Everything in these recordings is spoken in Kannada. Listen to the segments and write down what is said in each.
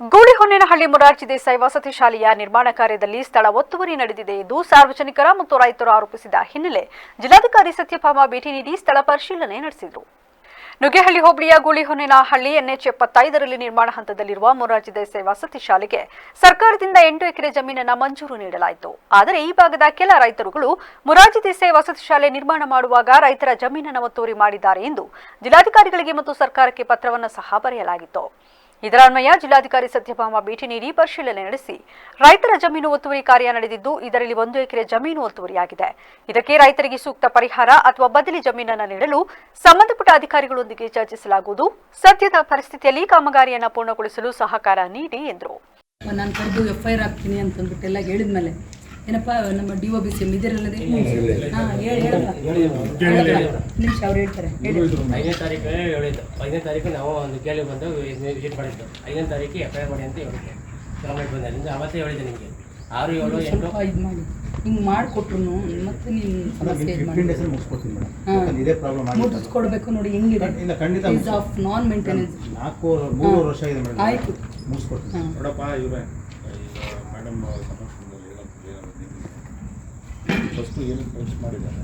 ಗೂಳಿಹೊನ್ನೇನಹಳ್ಳಿ ಮೊರಾರ್ಜಿ ದೇಸಾಯಿ ವಸತಿ ಶಾಲೆಯ ನಿರ್ಮಾಣ ಕಾರ್ಯದಲ್ಲಿ ಸ್ಥಳ ಒತ್ತುವರಿ ನಡೆದಿದೆ ಎಂದು ಸಾರ್ವಜನಿಕರ ಮತ್ತು ರೈತರು ಆರೋಪಿಸಿದ ಹಿನ್ನೆಲೆ ಜಿಲ್ಲಾಧಿಕಾರಿ ಸತ್ಯಭಾಮ ಭೇಟಿ ನೀಡಿ ಸ್ಥಳ ಪರಿಶೀಲನೆ ನಡೆಸಿದರು. ನುಗ್ಗೆಹಳ್ಳಿ ಹೋಬಳಿಯ ಗೂಳಿಹೊನ್ನೇನಹಳ್ಳಿ ಎನ್ಎಚ್ ಎಪ್ಪತ್ತೈದರಲ್ಲಿ ನಿರ್ಮಾಣ ಹಂತದಲ್ಲಿರುವ ಮೊರಾರ್ಜಿ ದೇಸಾಯಿ ವಸತಿ ಶಾಲೆಗೆ ಸರ್ಕಾರದಿಂದ ಎಂಟು ಎಕರೆ ಜಮೀನನ್ನು ಮಂಜೂರು ನೀಡಲಾಯಿತು. ಆದರೆ ಈ ಭಾಗದ ಕೆಲ ರೈತರುಗಳು ಮೊರಾರ್ಜಿ ದೇಸಾಯಿ ವಸತಿ ಶಾಲೆ ನಿರ್ಮಾಣ ಮಾಡುವಾಗ ರೈತರ ಜಮೀನನ್ನು ಒತ್ತುವರಿ ಮಾಡಿದ್ದಾರೆ ಎಂದು ಜಿಲ್ಲಾಧಿಕಾರಿಗಳಿಗೆ ಮತ್ತು ಸರ್ಕಾರಕ್ಕೆ ಪತ್ರವನ್ನು ಸಹ ಬರೆಯಲಾಗಿತ್ತು. ಇದರ ಅನ್ವಯ ಜಿಲ್ಲಾಧಿಕಾರಿ ಸತ್ಯಭಾಮ ಭೇಟಿ ನೀಡಿ ಪರಿಶೀಲನೆ ನಡೆಸಿ. ರೈತರ ಜಮೀನು ಒತ್ತುವರಿ ಕಾರ್ಯ ನಡೆದಿದ್ದು, ಇದರಲ್ಲಿ ಒಂದು ಎಕರೆ ಜಮೀನು ಒತ್ತುವರಿಯಾಗಿದೆ. ಇದಕ್ಕೆ ರೈತರಿಗೆ ಸೂಕ್ತ ಪರಿಹಾರ ಅಥವಾ ಬದಲಿ ಜಮೀನನ್ನು ನೀಡಲು ಸಂಬಂಧಪಟ್ಟ ಅಧಿಕಾರಿಗಳೊಂದಿಗೆ ಚರ್ಚಿಸಲಾಗುವುದು. ಸದ್ಯದ ಪರಿಸ್ಥಿತಿಯಲ್ಲಿ ಕಾಮಗಾರಿಯನ್ನು ಪೂರ್ಣಗೊಳಿಸಲು ಸಹಕಾರ ನೀಡಿ, ಎಂದರು. ನಾನು ಕರೆದು ಎಫ್ಐಆರ್ ಅಂತಂದ್ಬಿಟ್ಟು ಎಲ್ಲ ಹೇಳಿದ್ಮೇಲೆ ಏನಪ್ಪ ನಮ್ಮ ಡಿ ಒ ಬಿ ಸಿ ಇದಿರಲ್ಲದೆ? ಹಾಂ ಹೇಳಿ ನಿಮಿಷ ಅವ್ರು ಹೇಳ್ತಾರೆ. ಹೇಳಿ. ಐದನೇ ತಾರೀಕು ಹೇಳಿದ್ದು ಐದನೇ ತಾರೀಕು ನಾವು ಒಂದು ಕೇಳಿ ಬಂದು ವಿಸಿಟ್ ಮಾಡಿದ್ದು. ಐದನೇ ತಾರೀಕು ಎಫ್ ಐ ಆರ್ ಮಾಡಿ ಅಂತ ಹೇಳಿದ್ದೆ. ಗೌರ್ಮೆಂಟ್ ಬಂದ ನಿಮ್ಗೆ ಅವತ್ತೇ ಹೇಳಿದ್ದೆ ನಿಮಗೆ. ಆರು ಏಳು ಎಂಟು. ಇದು ಮಾಡಿ. ಹಿಂಗೆ ಮಾಡಿಕೊಟ್ರು ಮತ್ತೆ ನೀನು ಸಮಸ್ಯೆ ಇದು ಮಾಡಿ ಮುಗಿಸ್ಕೊಡ್ತೀನಿ ಮೇಡಮ್. ಇದೇ ಪ್ರಾಬ್ಲಮ್ ಮುಗಿಸ್ಕೊಡ್ಬೇಕು ನೋಡಿ ಹೆಂಗಿದೆ? ಇಲ್ಲ, ಖಂಡಿತ ಈಸ್ ಆಫ್ ನಾನ್ ಮೇಂಟೆನೆನ್ಸ್ ನಾಲ್ಕು ಮೂರು ವರ್ಷ ಇದೆ ಮೇಡಮ್. ಆಯ್ತು. ಮುಗಿಸ್ಕೊಡ್ತೀನಿ. ನೋಡಪ್ಪ ಇವರೇ ಮೇಡಮ್ ಫಸ್ಟು ಏನು ಪೋಸ್ಟ್ ಮಾಡಿದ್ದಾರೆ?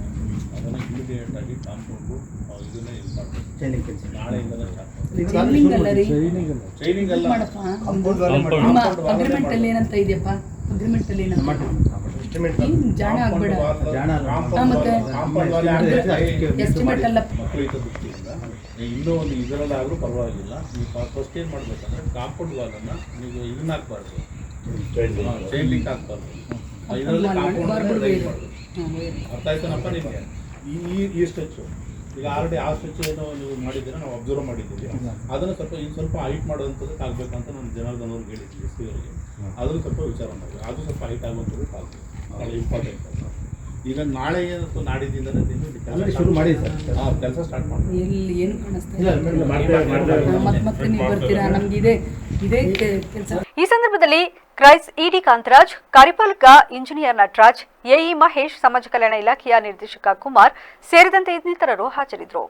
ಅದನ್ನು ಇಮಿಡಿಯೇಟ್ ಆಗಿ ಕಾಂಪೌಂಡು ಇದನ್ನೇ ಇದು ಮಾಡಬೇಕು ಚೈನಿಂಗ್ ಕೆಲಸ ನಾಳೆಯಿಂದಲೇ ಸ್ಟಾರ್ಟ್ ಚೈನಿಂಗ್ ಅಲ್ಲ ರೀ? ಚೈನಿಂಗ್ ಅಲ್ಲ. ಮಾಡಪ್ಪ? Compound wall ಮಾಡಿ. ಅಗ್ರಿಮೆಂಟ್ ಅಲ್ಲಿ ಏನಂತ ಇದೆಯಪ್ಪ? ಅಗ್ರಿಮೆಂಟ್ ಅಲ್ಲಿ ಏನಂತ? ಏನ್ ಜಾಣ ಆಗ್ಬೇಡ. ಜಾಣ ಅಲ್ಲ. ಹಾ, ಮತ್ತೆ? ಎಸ್ಟಿಮೇಟ್ ಅಲ್ಲ. ಮಕ್ಕಳಿತ ದೃಷ್ಟಿಯಿಂದ. ಇನ್ನೂ ಒಂದು ಇದರಲ್ಲಾದರೂ ಪರವಾಗಿಲ್ಲ. ನೀವು ಫಸ್ಟ್ ಏನು ಮಾಡಬೇಕಂದ್ರೆ ಕಾಂಪೌಂಡ್ ವಾಲನ್ನು ನೀವು ಇದನ್ನ ಹಾಕ್ಬಾರ್ದು. ಚೈನ್ ಲಿಂಕ್ ಹಾಕ್ಬಾರ್ದು. ಇದರಲ್ಲಿ ಕಾಂಪೌಂಡ್ ಅರ್ಥ ಆಯ್ತಾನಪ್ಪ ನಿಮಗೆ? ಈ ಈ- ಸ್ಟ್ರೆಚ್ಚು ಈಗ ಆಲ್ರೆಡಿ ಆ ಸ್ಟೆಚ್ ಏನೋ ನೀವು ಮಾಡಿದ್ದೀರಾ ನಾವು ಅಬ್ಸರ್ವ್ ಮಾಡಿದ್ದೀವಿ. ಅದನ್ನು ಸ್ವಲ್ಪ ಇನ್ನು ಸ್ವಲ್ಪ ಹೈಟ್ ಮಾಡುವಂಥದ್ದಕ್ಕೆ ಆಗಬೇಕು ಅಂತ ನಾನು ಜನಾರ್ದನ್ ಅವ್ರಿಗೆ ಹೇಳಿದ್ವಿ ಎಸ್ ಪಿ ಅವರಿಗೆ. ಅದನ್ನು ಸ್ವಲ್ಪ ವಿಚಾರ ಮಾಡಿ. ಅದು ಸ್ವಲ್ಪ ಹೈಟ್ ಆಗುವಂಥದ್ದು ಆಗಬೇಕು ಭಾಳ ಇಂಪಾರ್ಟೆಂಟ್ ಈಗ ನಾಳೆ ಅಥವಾ ನಾಡಿದ್ದಿಂದ ನೀವು ಶುರು ಮಾಡಿ ಸರ್. ಕೆಲಸ ಸ್ಟಾರ್ಟ್ ಮಾಡಿ ಎಲ್ಲಿ ಏನು ಕಾಣಿಸ್ತಾ ಇಲ್ಲ. ಮತ್ತೆ ನೀವು ಬರ್ತೀರಾ? ನಮ್ಗೆ ಇದೇ ಇದೇ ಕೆಲಸ. ಈ ಸಂದರ್ಭದಲ್ಲಿ ಕ್ರೈಸ್ ಇಡಿ ಕಾಂತರಾಜ್ ಕಾರ್ಯಪಾಲಕ ಇಂಜಿನಿಯರ್ ನಟರಾಜ್, ಎಇ ಮಹೇಶ್, ಸಮಾಜ ಕಲ್ಯಾಣ ಇಲಾಖೆಯ ನಿರ್ದೇಶಕ ಕುಮಾರ್ ಸೇರಿದಂತೆ ಇನ್ನಿತರರು ಹಾಜರಿದ್ದರು.